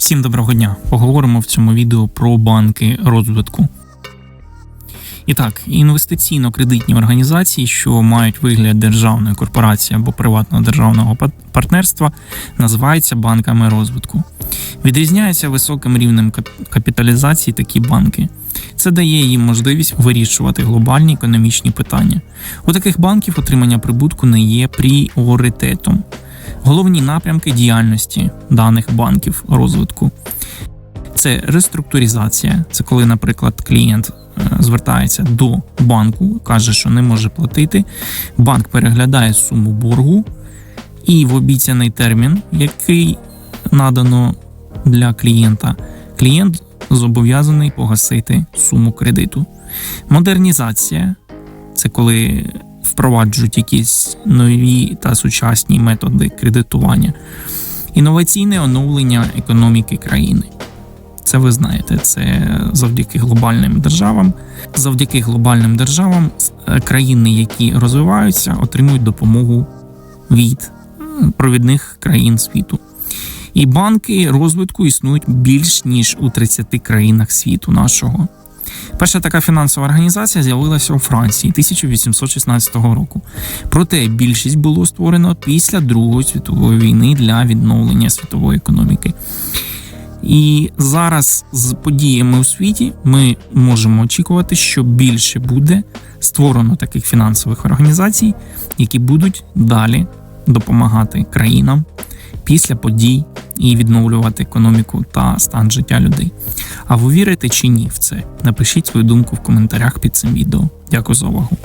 Всім доброго дня! Поговоримо в цьому відео про банки розвитку. І так, інвестиційно-кредитні організації, що мають вигляд державної корпорації або приватного державного партнерства, називаються банками розвитку. Відрізняються високим рівнем капіталізації такі банки. Це дає їм можливість вирішувати глобальні економічні питання. У таких банків отримання прибутку не є пріоритетом. Головні напрямки діяльності даних банків розвитку це реструктуризація. Це коли, наприклад, клієнт е, звертається до банку, каже, що не може платити. Банк переглядає суму боргу і в обіцяний термін, який надано для клієнта, клієнт зобов'язаний погасити суму кредиту. Модернізація це коли впроваджують якісь нові та сучасні методи кредитування, інноваційне оновлення економіки країни. Це ви знаєте, це завдяки глобальним державам. Завдяки глобальним державам е, країни, які розвиваються, отримують допомогу від провідних країн світу. І банки розвитку існують більш ніж у 30 країнах світу нашого. Перша така фінансова організація з'явилася у Франції 1816 року. Проте більшість було створено після Другої світової війни для відновлення світової економіки. І зараз з подіями у світі ми можемо очікувати, що більше буде створено таких фінансових організацій, які будуть далі допомагати країнам після подій і відновлювати економіку та стан життя людей. А ви вірите чи ні в це? Напишіть свою думку в коментарях під цим відео. Дякую за увагу.